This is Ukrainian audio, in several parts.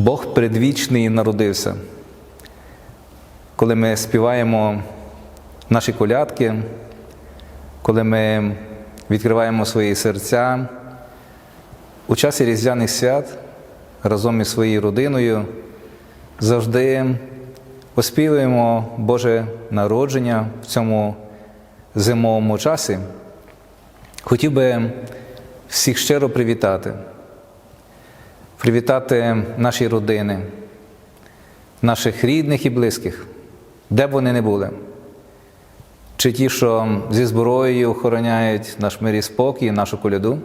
Бог предвічний народився. Коли ми співаємо наші колядки, коли ми відкриваємо свої серця у часі Різдвяних свят разом із своєю родиною, завжди оспівуємо Боже народження в цьому зимовому часі, хотів би всіх щиро привітати, привітати наші родини, наших рідних і близьких, де б вони не були. Чи ті, що зі зброєю охороняють наш мир і спокій, нашу коляду,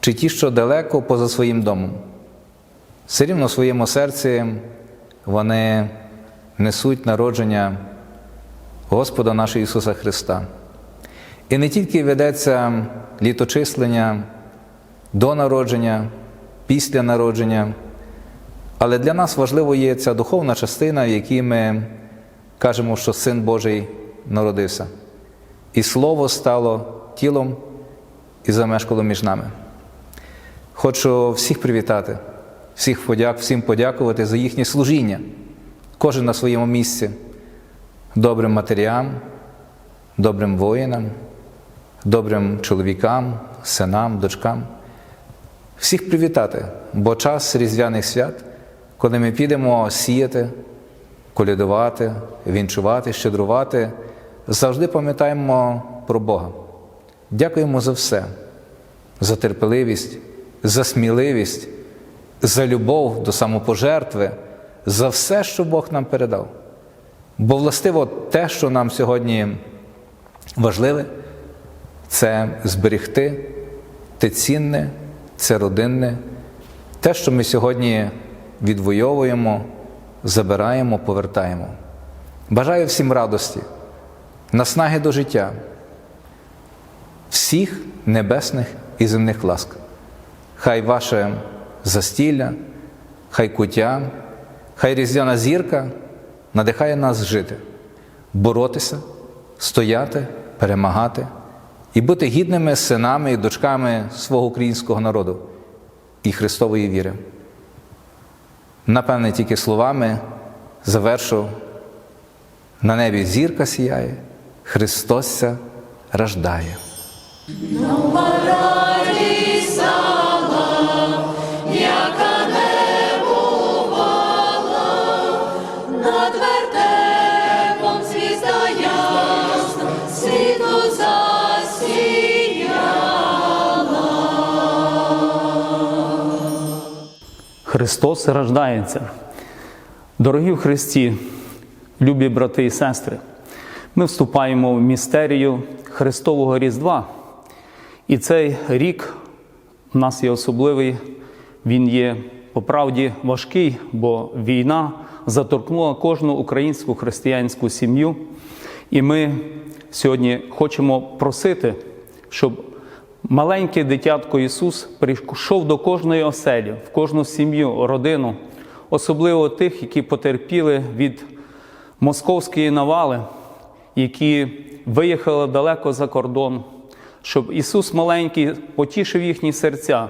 чи ті, що далеко поза своїм домом. Все рівно в своєму серці вони несуть народження Господа нашого Ісуса Христа. І не тільки ведеться літочислення до народження, після народження, але для нас важливо є ця духовна частина, в якій ми кажемо, що Син Божий народився. І Слово стало тілом і замешкало між нами. Хочу всіх привітати, всіх подяк, всім подякувати за їхнє служіння, кожен на своєму місці, добрим матерям, добрим воїнам, добрим чоловікам, синам, дочкам. Всіх привітати, бо час різдвяних свят, коли ми підемо сіяти, колядувати, вінчувати, щедрувати, завжди пам'ятаємо про Бога. Дякуємо за все, за терпеливість, за сміливість, за любов до самопожертви, за все, що Бог нам передав. Бо властиво те, що нам сьогодні важливе, це зберегти те цінне, це родинне, те, що ми сьогодні відвоюємо, забираємо, повертаємо. Бажаю всім радості, наснаги до життя, всіх небесних і земних ласк. Хай ваше застілля, хай куття, хай різдвяна зірка надихає нас жити, боротися, стояти, перемагати і бути гідними синами і дочками свого українського народу і Христової віри. Напевне, тільки словами завершу на небі зірка сіяє, Христосся рождає. Христос рождається. Дорогі в Христі, любі брати і сестри, ми вступаємо в містерію Христового Різдва. І цей рік у нас є особливий, він є по правді важкий, бо війна заторкнула кожну українську християнську сім'ю. І ми сьогодні хочемо просити, щоб маленький дитятко Ісус прийшов до кожної оселі, в кожну сім'ю, родину, особливо тих, які потерпіли від московської навали, які виїхали далеко за кордон, щоб Ісус маленький потішив їхні серця,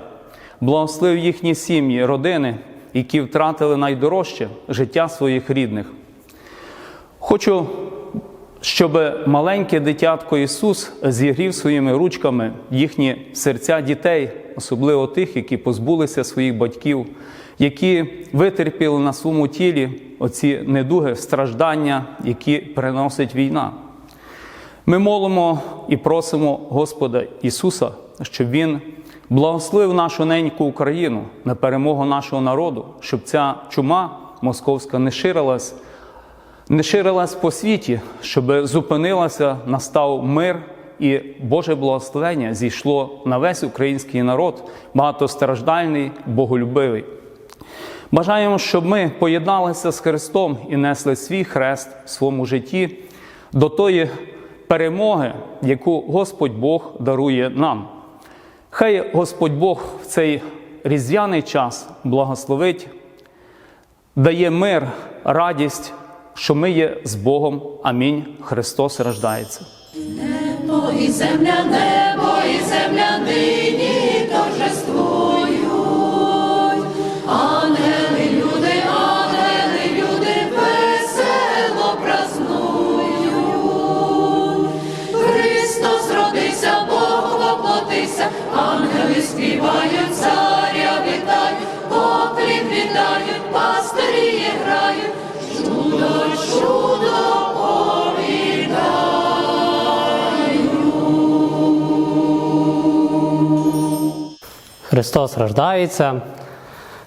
благословив їхні сім'ї, родини, які втратили найдорожче життя своїх рідних. Хочу, щоб маленьке дитятко Ісус зігрів своїми ручками їхні серця дітей, особливо тих, які позбулися своїх батьків, які витерпіли на своєму тілі оці недуги, страждання, які приносить війна. Ми молимо і просимо Господа Ісуса, щоб Він благословив нашу неньку Україну на перемогу нашого народу, щоб ця чума московська не ширилась, не ширилась по світі, щоб зупинилася, настав мир і Боже благословення зійшло на весь український народ, багатостраждальний, боголюбивий. Бажаємо, щоб ми поєдналися з Христом і несли свій хрест в своєму житті до тої перемоги, яку Господь Бог дарує нам. Хай Господь Бог в цей різдвяний час благословить, дає мир, радість, що ми є з Богом. Амінь. Христос рождається. Небо і земля, небо і земля нині торжествують. Ангели, люди, ангели, люди весело празнують. Христос родився, Бог воплотився, ангели співають. Христос рождається.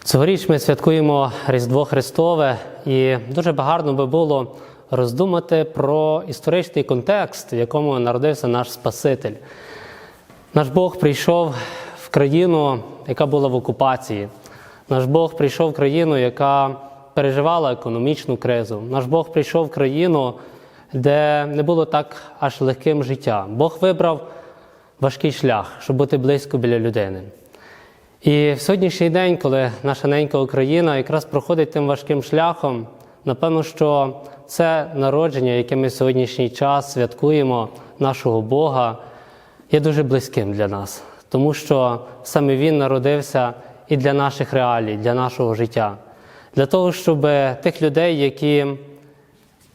Цьогоріч ми святкуємо Різдво Христове, і дуже гарно би було роздумати про історичний контекст, в якому народився наш Спаситель. Наш Бог прийшов в країну, яка була в окупації. Наш Бог прийшов в країну, яка переживала економічну кризу. Наш Бог прийшов в країну, де не було так аж легким життя. Бог вибрав важкий шлях, щоб бути близько біля людини. І в сьогоднішній день, коли наша ненька Україна якраз проходить тим важким шляхом, напевно, що це народження, яке ми в сьогоднішній час святкуємо нашого Бога, є дуже близьким для нас, тому що саме Він народився і для наших реалій, для нашого життя, для того, щоб тих людей, які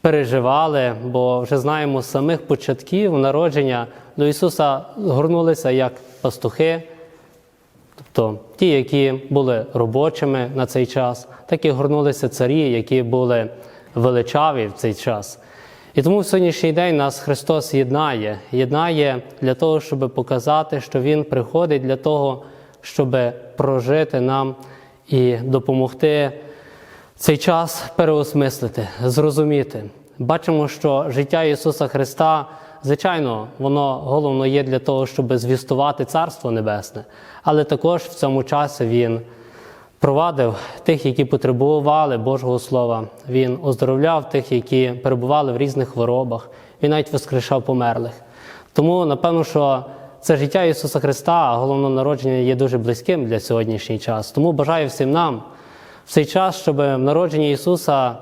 переживали, бо вже знаємо самих початків народження до Ісуса згорнулися як пастухи. Тобто ті, які були робочими на цей час, так і горнулися царі, які були величаві в цей час. І тому в сьогоднішній день нас Христос єднає, єднає для того, щоб показати, що Він приходить для того, щоб прожити нам і допомогти цей час переосмислити, зрозуміти. Бачимо, що життя Ісуса Христа, звичайно, воно головно є для того, щоб звістувати Царство Небесне, але також в цьому часі Він провадив тих, які потребували Божого Слова. Він оздоровляв тих, які перебували в різних хворобах. Він навіть воскрешав померлих. Тому, напевно, що це життя Ісуса Христа, головне народження є дуже близьким для сьогоднішній час. Тому бажаю всім нам в цей час, щоб в народженні Ісуса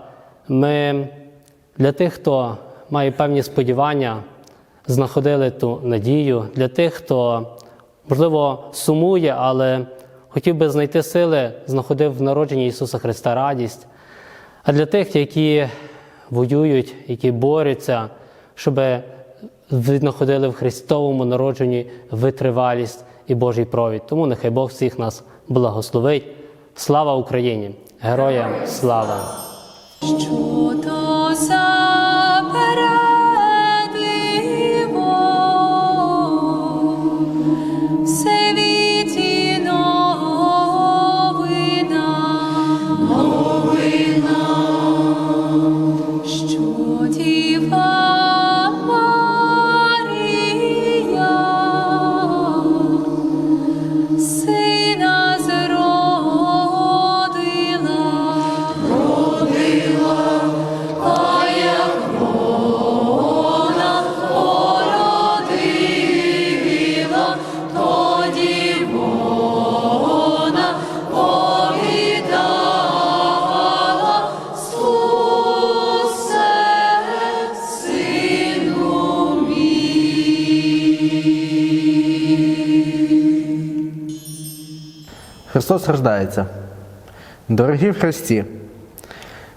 ми для тих, хто має певні сподівання, знаходили ту надію, для тих, хто, можливо, сумує, але хотів би знайти сили, знаходив в народженні Ісуса Христа радість. А для тих, які воюють, які борються, щоб знаходили в Христовому народженні витривалість і Божий провід. Тому нехай Бог всіх нас благословить. Слава Україні! Героям слава! Що то за Христос рождається. Дорогі в Христі,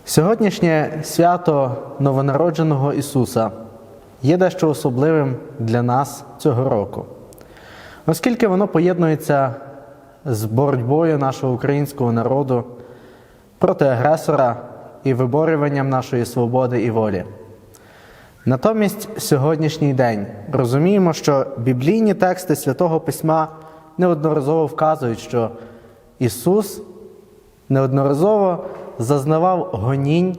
сьогоднішнє свято новонародженого Ісуса є дещо особливим для нас цього року, оскільки воно поєднується з боротьбою нашого українського народу проти агресора і виборюванням нашої свободи і волі. Натомість сьогоднішній день розуміємо, що біблійні тексти Святого Письма неодноразово вказують, що Ісус неодноразово зазнавав гонінь,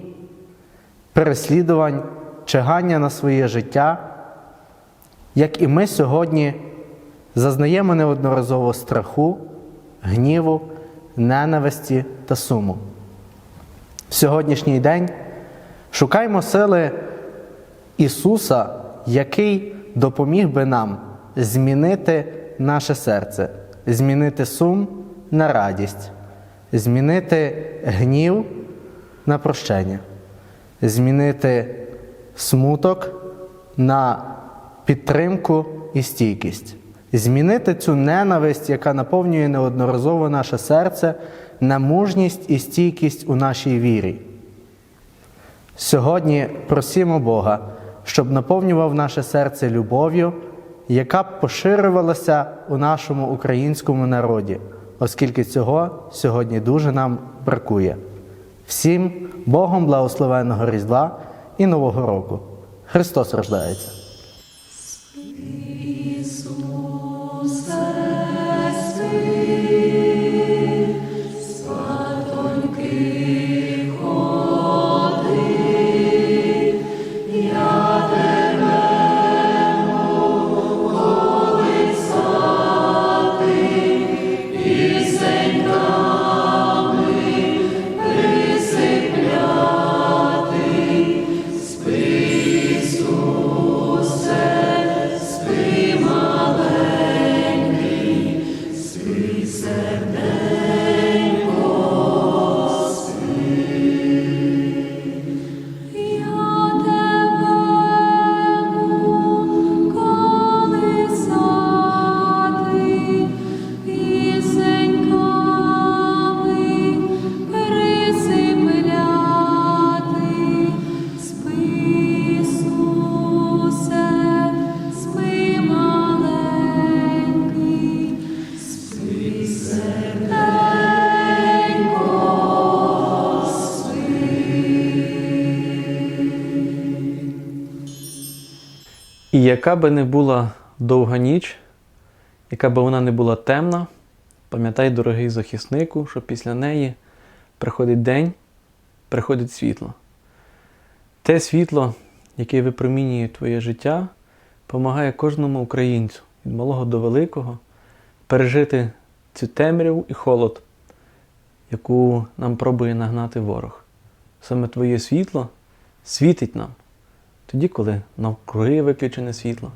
переслідувань, чигання на своє життя, як і ми сьогодні зазнаємо неодноразово страху, гніву, ненависті та суму. В сьогоднішній день шукаємо сили Ісуса, який допоміг би нам змінити наше серце, змінити сум на радість, змінити гнів на прощення, змінити смуток на підтримку і стійкість, змінити цю ненависть, яка наповнює неодноразово наше серце, на мужність і стійкість у нашій вірі. Сьогодні просимо Бога, щоб наповнював наше серце любов'ю, яка б поширювалася у нашому українському народі, оскільки цього сьогодні дуже нам бракує. Всім Богом благословенного Різдва і Нового року! Христос рождається! Яка би не була довга ніч, яка би вона не була темна, пам'ятай, дорогий захиснику, що після неї приходить день, приходить світло. Те світло, яке випромінює твоє життя, допомагає кожному українцю від малого до великого пережити цю темряву і холод, яку нам пробує нагнати ворог. Саме твоє світло світить нам тоді, коли навкруги виключене світло.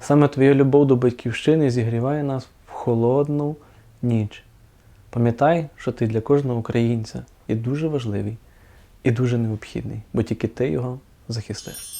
Саме твоя любов до батьківщини зігріває нас в холодну ніч. Пам'ятай, що ти для кожного українця є дуже важливий і дуже необхідний, бо тільки ти його захистиш.